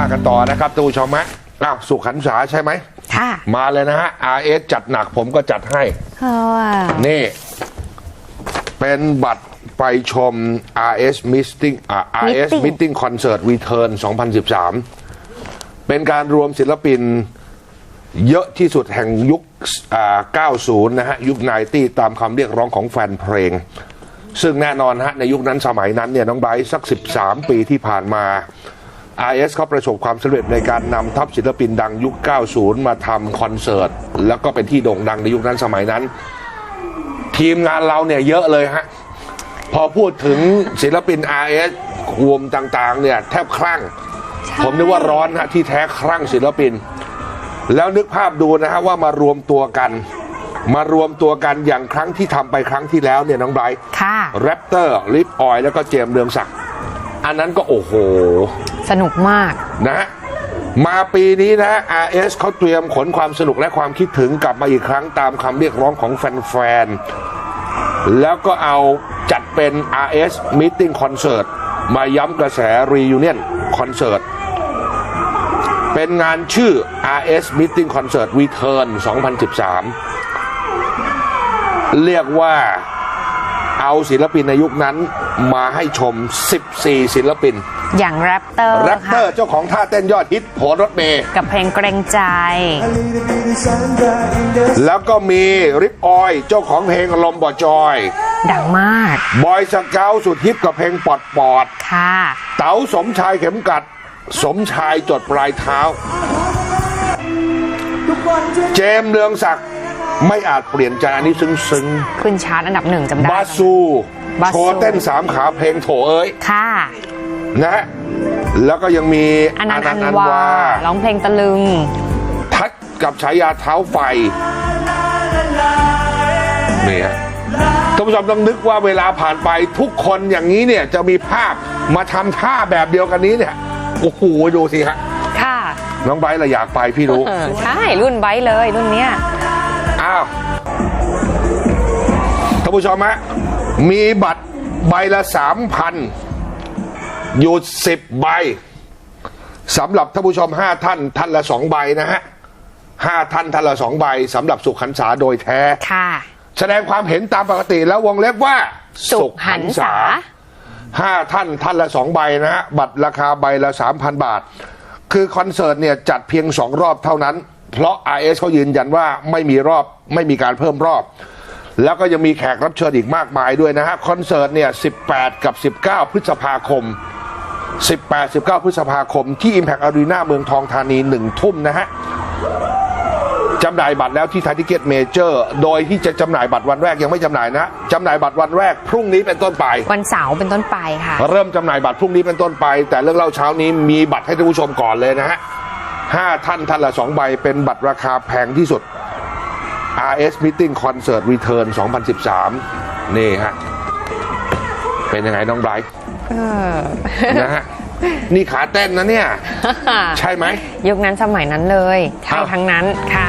นะครับท่านผู้ชมฮะอ้าวสุขันษาใช่ไหม ค่ะมาเลยนะฮะ RS จัดหนักผมก็จัดให้ค่ะนี่ เป็นบัตรไปชม RS Meeting อ่า RS Meeting Concert Return 2013 เป็นการรวมศิลปินเยอะที่สุดแห่งยุคอ่า90 นะฮะ ยุค90ตามคำเรียกร้องของแฟนเพลง ซึ่งแน่นอนฮะ ในยุคนั้นสมัยนั้นเนี่ยน้องไบร์ทสัก 13 ปีที่ผ่านมา RS เขาประสบความสำเร็จในการนำทัพศิลปินดังยุค 90 มาทำคอนเสิร์ต แล้วก็เป็นที่โด่งดังในยุคนั้นสมัยนั้น ทีมงานเราเนี่ยเยอะเลยฮะ พอพูดถึงศิลปิน RS วงต่างๆ เนี่ยแทบคลั่ง ผมนึกว่าร้อนฮะที่แท้คลั่งศิลปิน แล้วนึกภาพดูนะฮะว่ามารวมตัวกัน มารวมตัวกันอย่างครั้งที่ทำไปครั้งที่แล้วเนี่ยน้องไบรท์ค่ะ แรปเตอร์ลิฟออยแล้วก็เจมส์เรืองศักดิ์อันนั้นก็โอ้โห สนุกมาก นะฮะมาปีนี้นะ RS เขาเตรียมขนความสนุกและความคิดถึงกลับมาอีกครั้งตามคำเรียกร้องของแฟนๆ แล้วก็เอาจัดเป็น RS Meeting Concert มาย้ำกระแส Reunion Concert เป็นงานชื่อ RS Meeting Concert Return 2013 เรียกว่า เอาศิลปินในยุคนั้นมาให้ชม 14 ศิลปิน อย่างแรปเตอร์แรปเตอค่ะร์เจ้าของท่าเต้นยอดฮิตโผล่รถเมย์กับเพลงเกรงใจ แล้วก็มีริปออยเจ้าของเพลงลมบ่จอย ดังมาก บอยสเกาวสุดฮิตกับเพลงปอดปอดค่ะ เต๋าสมชายเข็มกัด สมชายจดปลายเท้า เจมส์เรืองศักดิ์ ไม่อาจเปลี่ยนใจอันนี้ซึ้งซึ้งขึ้นชาร์ตอันดับหนึ่งจำได้ๆบาซู บาซู โชว์เต้นสามขาเพลงโถเอ้ยค่ะ นะฮะแล้วก็ยังมีอนันต์อันต์วาร้องเพลงตะลึง ทัดกับฉายาเท้าไฟนี่ฮะท่านผู้ชมต้องนึกว่าเวลาผ่านไปทุกคนอย่างนี้เนี่ยจะมีภาพมาทำท่าแบบเดียวกันนี้เนี่ยโอ้โหดูสิฮะค่ะ น้องไบร์ทเราอยากไปพี่รู้เออใช่ รุ่นไบค์เลยรุ่นเนี้ย อ้าวท่านผู้ชมฮะมีบัตรใบละสามพันอยู่สิบใบสำหรับท่านผู้ชมห้าท่านท่านละสองใบนะฮะห้าท่านท่านละสองใบสำหรับสุขหันษาโดยแท้ ค่ะ แสดงความเห็นตามปกติแล้ววงเล็บว่า สุขหันษาห้าท่านท่านละสองใบนะฮะบัตรราคาใบละสามพันบาท คือคอนเสิร์ตเนี่ยจัดเพียงสองรอบเท่านั้น เพราะ RS เขายืนยันว่าไม่มีรอบไม่มีการเพิ่มรอบ แล้วก็ยังมีแขกรับเชิญอีกมากมายด้วยนะฮะคอนเสิร์ตเนี่ย 18 กับ 19 พฤษภาคม 18 19 พฤษภาคมที่ Impact Arena เมืองทองธานีหนึ่งทุ่มนะฮะจำหน่ายบัตรแล้วที่ไทยทิเก็ตเมเจอร์ โดยที่จะจำหน่ายบัตรวันแรกยังไม่จำหน่ายนะจำหน่ายบัตรวันแรกพรุ่งนี้เป็นต้นไป วันเสาร์เป็นต้นไปค่ะ เริ่มจำหน่ายบัตรพรุ่งนี้เป็นต้นไป แต่เรื่องเล่าเช้านี้มีบัตรให้ท่านผู้ชมก่อนเลยนะฮะ ห้าท่านท่านละสองใบเป็นบัตรราคาแพงที่สุด RS Meeting Concert Return 2013 นี่ฮะ เป็นยังไงน้องไบรท์เออนะฮะ นี่ขาเต้นนะเนี่ย ใช่ไหม ยุคนั้นสมัยนั้นเลย ใช่อ้าวทั้งนั้นค่ะ